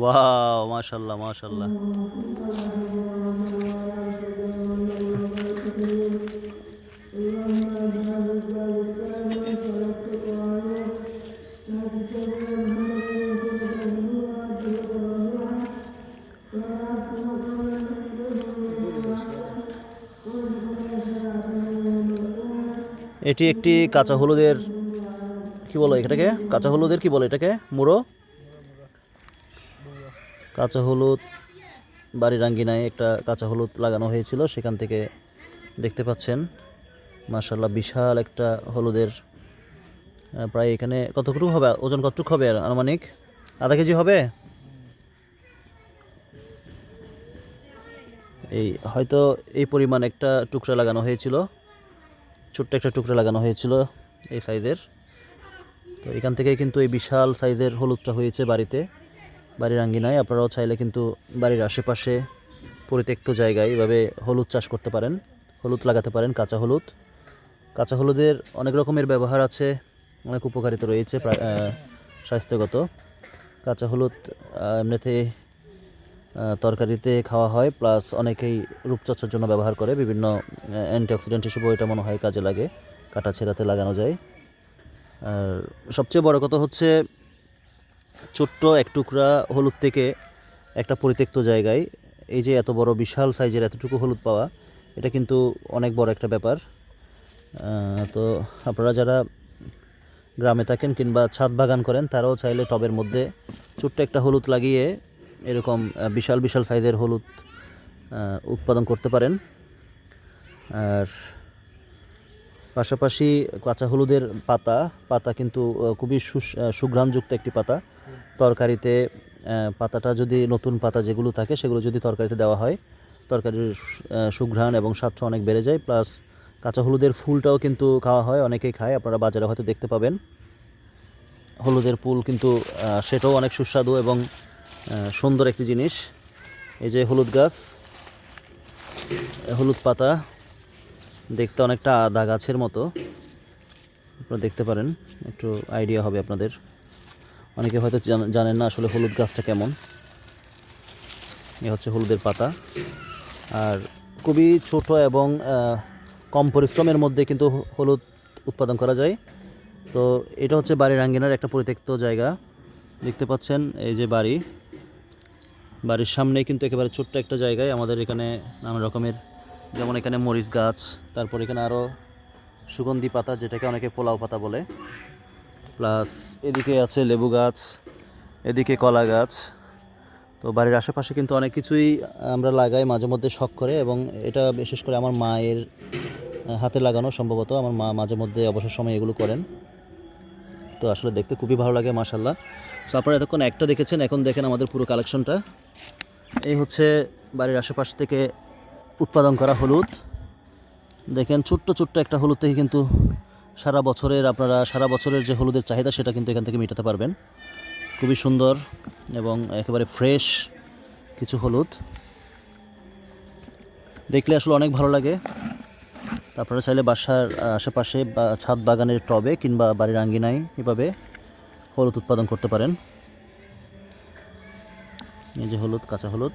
Wow মাশাল্লাহ মাশাল্লাহ এটি একটি কাঁচা হলুদের, কি বলো এটাকে? কাঁচা হলুদের কি বলে এটাকে? মুড়ো? কাঁচা হলুদ, বাড়ির আঙ্গিনায় একটা কাঁচা হলুদ লাগানো হয়েছিল, সেখান থেকে দেখতে পাচ্ছেন মাশাল্লাহ বিশাল একটা হলুদের প্রায় এখানে কতটুকু হবে? ওজন কতটুকু হবে আনুমানিক? আধা কেজি হবে? এই হয়তো এই পরিমাণ একটা টুকরা লাগানো হয়েছিল, ছোট্ট একটা টুকরা লাগানো হয়েছিল এই সাইজের। তো এখান থেকে কিন্তু এই বিশাল সাইজের হলুদটা হয়েছে বাড়িতে। বাড়ির আঙ্গিনায়, আপনারাও চাইলে কিন্তু বাড়ির আশেপাশে পরিত্যক্ত জায়গায় এভাবে হলুদ চাষ করতে পারেন, হলুদ লাগাতে পারেন, কাঁচা হলুদ। কাঁচা হলুদের অনেক রকমের ব্যবহার আছে, অনেক উপকারিতা রয়েছে স্বাস্থ্যগত। কাঁচা হলুদ এমনিতে তরকারিতে খাওয়া হয়, প্লাস অনেকেই রূপচর্চার জন্য ব্যবহার করে, বিভিন্ন অ্যান্টিঅক্সিডেন্ট হিসেবেও এটা মনে হয় কাজে লাগে, কাটা ছেঁড়াতে লাগানো যায়। আর সবচেয়ে বড় কথা হচ্ছে ছোট্ট এক টুকরা হলুদ থেকে একটা পরিত্যক্ত জায়গায়, এই যে এত বড় বিশাল সাইজের এতটুকু হলুদ পাওয়া, এটা কিন্তু অনেক বড় একটা ব্যাপার। তো আপনারা যারা গ্রামে থাকেন কিংবা ছাদ বাগান করেন, তারাও চাইলে টবের মধ্যে ছোট্ট একটা হলুদ লাগিয়ে এরকম বিশাল বিশাল সাইজের হলুদ উৎপাদন করতে পারেন। আর পাশাপাশি কাঁচা হলুদের পাতা পাতা কিন্তু খুবই সুঘ্রাণযুক্ত একটি পাতা। তরকারিতে পাতাটা যদি নতুন পাতা যেগুলো থাকে, সেগুলো যদি তরকারিতে দেওয়া হয়, তরকারির সুঘ্রাণ এবং স্বাদটা অনেক বেড়ে যায়। প্লাস কাঁচা হলুদের ফুলটাও কিন্তু খাওয়া হয়, অনেকেই খায়, আপনারা বাজারে হয়তো দেখতে পাবেন। হলুদের ফুল কিন্তু সেটাও অনেক সুস্বাদু এবং সুন্দর একটি জিনিস। এই যে হলুদ গাছ, হলুদ পাতা দেখতে অনেকটা আদা গাছের মতো। আপনারা দেখতে পারেন, একটু আইডিয়া হবে আপনাদের। অনেকে হয়তো জানেন না আসলে হলুদ গাছটা কেমন। এ হচ্ছে হলুদের পাতা। আর খুবই ছোট এবং কম পরিশ্রমের মধ্যে কিন্তু হলুদ উৎপাদন করা যায়। তো এটা হচ্ছে বাড়ির আঙ্গিনার একটা পরিত্যক্ত জায়গা। দেখতে পাচ্ছেন এই যে বাড়ি। বাড়ির সামনে কিন্তু একেবারে ছোট্ট একটা জায়গায় আমাদের এখানে নানা রকমের যেমন এখানে মরিচ গাছ, তারপর এখানে আরও সুগন্ধি পাতা, যেটাকে অনেকে পোলাও পাতা বলে। প্লাস এদিকে আছে লেবু গাছ, এদিকে কলা গাছ। তো বাড়ির আশেপাশে কিন্তু অনেক কিছুই আমরা লাগাই, মাঝে মধ্যে শখ করে, এবং এটা বিশেষ করে আমার মায়ের হাতে লাগানো সম্ভবত। আমার মা মাঝে মধ্যে অবসর সময় এগুলো করেন। তো আসলে দেখতে খুবই ভালো লাগে মাশাল্লাহ তো আপনারা এতক্ষণ একটা দেখেছেন, এখন দেখেন আমাদের পুরো কালেকশনটা এই হচ্ছে বাড়ির আশেপাশ থেকে উৎপাদন করা হলুদ। দেখেন ছোট্ট ছোট্ট একটা হলুদ থেকে কিন্তু সারা বছরের আপনারা সারা বছরের যে হলুদের চাহিদা সেটা কিন্তু এখান থেকে মেটাতে পারবেন। খুবই সুন্দর এবং একেবারে ফ্রেশ কিছু হলুদ। দেখলে আসলে অনেক ভালো লাগে। আপনারা চাইলে বাসার আশেপাশে বা ছাদ বাগানের টবে কিংবা বাড়ির আঙ্গিনায় এভাবে হলুদ উৎপাদন করতে পারেন। এই যে হলুদ, কাঁচা হলুদ।